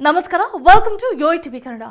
ನಮಸ್ಕಾರ welcome to yo TV Kannada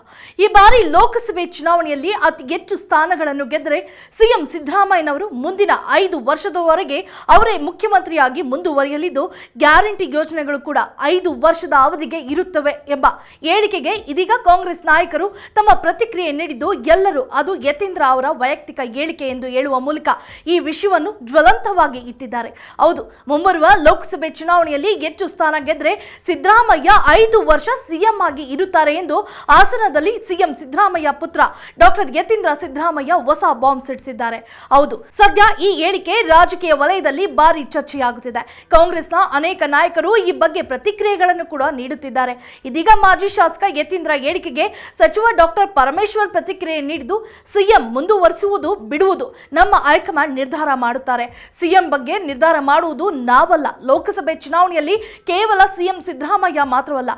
ಈ ಬಾರಿ ಲೋಕಸಭೆ ಚುನಾವಣೆಯಲ್ಲಿ ಅತಿ ಹೆಚ್ಚು ಸ್ಥಾನಗಳನ್ನು ಗೆದ್ದರೆ ಸಿಎಂ ಸಿದ್ದರಾಮಯ್ಯನವರು ಮುಂದಿನ ಐದು ವರ್ಷದವರೆಗೆ ಅವರೇ ಮುಖ್ಯಮಂತ್ರಿಯಾಗಿ ಮುಂದುವರಿಯಲಿದ್ದು, ಗ್ಯಾರಂಟಿ ಯೋಜನೆಗಳು ಕೂಡ ಐದು ವರ್ಷದ ಅವಧಿಗೆ ಇರುತ್ತವೆ ಎಂಬ ಹೇಳಿಕೆಗೆ ಇದೀಗ ಕಾಂಗ್ರೆಸ್ ನಾಯಕರು ತಮ್ಮ ಪ್ರತಿಕ್ರಿಯೆ ನೀಡಿದ್ದು, ಎಲ್ಲರೂ ಅದು ಯತೀಂದ್ರ ಅವರ ವೈಯಕ್ತಿಕ ಹೇಳಿಕೆ ಎಂದು ಹೇಳುವ ಮೂಲಕ ಈ ವಿಷಯವನ್ನು ಜ್ವಲಂತವಾಗಿ ಇಟ್ಟಿದ್ದಾರೆ. ಹೌದು, ಮುಂಬರುವ ಲೋಕಸಭೆ ಚುನಾವಣೆಯಲ್ಲಿ ಹೆಚ್ಚು ಸ್ಥಾನ ಗೆದ್ದರೆ ಸಿದ್ದರಾಮಯ್ಯ ಐದು ವರ್ಷ ಸಿಎಂ ಆಗಿ ಇರುತ್ತಾರೆ ಎಂದು ಹಾಸನದಲ್ಲಿ ಸಿಎಂ ಸಿದ್ದರಾಮಯ್ಯ ಪುತ್ರ ಡಾಕ್ಟರ್ ಯತೀಂದ್ರ ಸಿದ್ದರಾಮಯ್ಯ ಹೊಸ ಬಾಂಬ್ ಸಿಡಿಸಿದ್ದಾರೆ. ಹೌದು, ಸದ್ಯ ಈ ಹೇಳಿಕೆ ರಾಜಕೀಯ ವಲಯದಲ್ಲಿ ಭಾರಿ ಚರ್ಚೆಯಾಗುತ್ತಿದೆ. ಕಾಂಗ್ರೆಸ್ನ ಅನೇಕ ನಾಯಕರು ಈ ಬಗ್ಗೆ ಪ್ರತಿಕ್ರಿಯೆಗಳನ್ನು ಕೂಡ ನೀಡುತ್ತಿದ್ದಾರೆ. ಇದೀಗ ಮಾಜಿ ಶಾಸಕ ಯತೀಂದ್ರ ಹೇಳಿಕೆಗೆ ಸಚಿವ ಡಾಕ್ಟರ್ ಪರಮೇಶ್ವರ್ ಪ್ರತಿಕ್ರಿಯೆ ನೀಡಿದ್ದು, ಸಿಎಂ ಮುಂದುವರಿಸುವುದು ಬಿಡುವುದು ನಮ್ಮ ಹೈಕಮಾಂಡ್ ನಿರ್ಧಾರ ಮಾಡುತ್ತಾರೆ. ಸಿಎಂ ಬಗ್ಗೆ ನಿರ್ಧಾರ ಮಾಡುವುದು ನಾವಲ್ಲ. ಲೋಕಸಭೆ ಚುನಾವಣೆಯಲ್ಲಿ ಕೇವಲ ಸಿಎಂ ಸಿದ್ದರಾಮಯ್ಯ ಮಾತ್ರವಲ್ಲ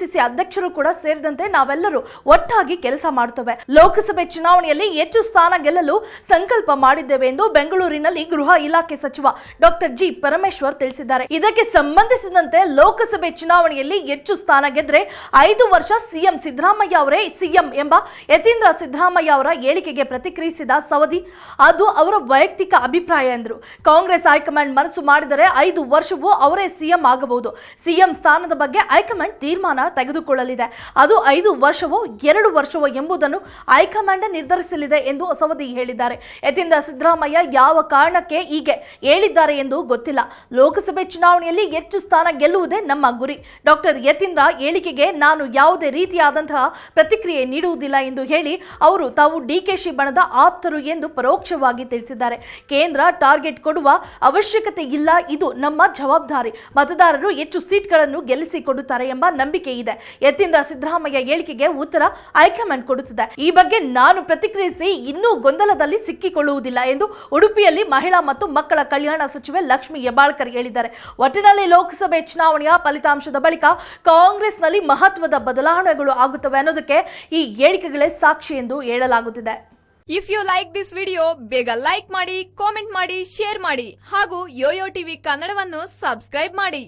ಕೆಪಿಸಿಸಿ ಅಧ್ಯಕ್ಷರು ಕೂಡ ಸೇರಿದಂತೆ ನಾವೆಲ್ಲರೂ ಒಟ್ಟಾಗಿ ಕೆಲಸ ಮಾಡುತ್ತೇವೆ. ಲೋಕಸಭೆ ಚುನಾವಣೆಯಲ್ಲಿ ಹೆಚ್ಚು ಸ್ಥಾನ ಗೆಲ್ಲಲು ಸಂಕಲ್ಪ ಮಾಡಿದ್ದೇವೆ ಎಂದು ಬೆಂಗಳೂರಿನಲ್ಲಿ ಗೃಹ ಇಲಾಖೆ ಸಚಿವ ಡಾಕ್ಟರ್ ಜಿ ಪರಮೇಶ್ವರ್ ತಿಳಿಸಿದ್ದಾರೆ. ಇದಕ್ಕೆ ಸಂಬಂಧಿಸಿದಂತೆ ಲೋಕಸಭೆ ಚುನಾವಣೆಯಲ್ಲಿ ಹೆಚ್ಚು ಸ್ಥಾನ ಗೆದ್ರೆ ಐದು ವರ್ಷ ಸಿಎಂ ಸಿದ್ದರಾಮಯ್ಯ ಅವರೇ ಸಿಎಂ ಎಂಬ ಯತೀಂದ್ರ ಸಿದ್ದರಾಮಯ್ಯ ಅವರ ಹೇಳಿಕೆಗೆ ಪ್ರತಿಕ್ರಿಯಿಸಿದ ಸವದಿ, ಅದು ಅವರ ವೈಯಕ್ತಿಕ ಅಭಿಪ್ರಾಯ ಎಂದರು. ಕಾಂಗ್ರೆಸ್ ಹೈಕಮಾಂಡ್ ಮನಸ್ಸು ಮಾಡಿದರೆ ಐದು ವರ್ಷವೂ ಅವರೇ ಸಿಎಂ ಆಗಬಹುದು. ಸಿಎಂ ಸ್ಥಾನದ ಬಗ್ಗೆ ಹೈಕಮಾಂಡ್ ತೀರ್ಮಾನ ತೆಗೆದುಕೊಳ್ಳಲಿದೆ. ಅದು ಐದು ವರ್ಷವೋ ಎರಡು ವರ್ಷವೋ ಎಂಬುದನ್ನು ಹೈಕಮಾಂಡ್ ನಿರ್ಧರಿಸಲಿದೆ ಎಂದು ಸವದಿ ಹೇಳಿದ್ದಾರೆ. ಯತೀಂದ್ರ ಸಿದ್ದರಾಮಯ್ಯ ಯಾವ ಕಾರಣಕ್ಕೆ ಹೀಗೆ ಹೇಳಿದ್ದಾರೆ ಎಂದು ಗೊತ್ತಿಲ್ಲ. ಲೋಕಸಭೆ ಚುನಾವಣೆಯಲ್ಲಿ ಹೆಚ್ಚು ಸ್ಥಾನ ಗೆಲ್ಲುವುದೇ ನಮ್ಮ ಗುರಿ. ಡಾಕ್ಟರ್ ಯತೀಂದ್ರ ಹೇಳಿಕೆಗೆ ನಾನು ಯಾವುದೇ ರೀತಿಯಾದಂತಹ ಪ್ರತಿಕ್ರಿಯೆ ನೀಡುವುದಿಲ್ಲ ಎಂದು ಹೇಳಿ ಅವರು ತಾವು ಡಿಕೆಶಿ ಬಣದ ಆಪ್ತರು ಎಂದು ಪರೋಕ್ಷವಾಗಿ ತಿಳಿಸಿದ್ದಾರೆ. ಕೇಂದ್ರ ಟಾರ್ಗೆಟ್ ಕೊಡುವ ಅವಶ್ಯಕತೆ ಇಲ್ಲ, ಇದು ನಮ್ಮ ಜವಾಬ್ದಾರಿ. ಮತದಾರರು ಹೆಚ್ಚು ಸೀಟ್ಗಳನ್ನು ಗೆಲ್ಲಿಸಿಕೊಡುತ್ತಾರೆ ಎಂಬ ನಂಬಿಕೆ ಇದೆ. ಎತ್ತಿಂದ ಸಿದ್ದರಾಮಯ್ಯ ಹೇಳಿಕೆಗೆ ಉತ್ತರ ಹೈಕಮಾಂಡ್ ಕೊಡುತ್ತಿದೆ. ಈ ಬಗ್ಗೆ ನಾನು ಪ್ರತಿಕ್ರಿಯಿಸಿ ಇನ್ನೂ ಗೊಂದಲದಲ್ಲಿ ಸಿಕ್ಕಿಕೊಳ್ಳುವುದಿಲ್ಲ ಎಂದು ಉಡುಪಿಯಲ್ಲಿ ಮಹಿಳಾ ಮತ್ತು ಮಕ್ಕಳ ಕಲ್ಯಾಣ ಸಚಿವೆ ಲಕ್ಷ್ಮಿ ಹೆಬ್ಬಾಳ್ಕರ್ ಹೇಳಿದ್ದಾರೆ. ಒಟ್ಟಿನಲ್ಲಿ ಲೋಕಸಭೆ ಚುನಾವಣೆಯ ಫಲಿತಾಂಶದ ಬಳಿಕ ಕಾಂಗ್ರೆಸ್ನಲ್ಲಿ ಮಹತ್ವದ ಬದಲಾವಣೆಗಳು ಆಗುತ್ತವೆ ಅನ್ನೋದಕ್ಕೆ ಈ ಹೇಳಿಕೆಗಳೇ ಸಾಕ್ಷಿ ಎಂದು ಹೇಳಲಾಗುತ್ತಿದೆ. If you like this video ಬೇಗ ಲೈಕ್ ಮಾಡಿ ಕಾಮೆಂಟ್ ಮಾಡಿ ಶೇರ್ ಮಾಡಿ ಹಾಗೂ ಯೋಯೋ ಟಿವಿ ಕನ್ನಡವನ್ನು ಸಬ್ಸ್ಕ್ರೈಬ್ ಮಾಡಿ.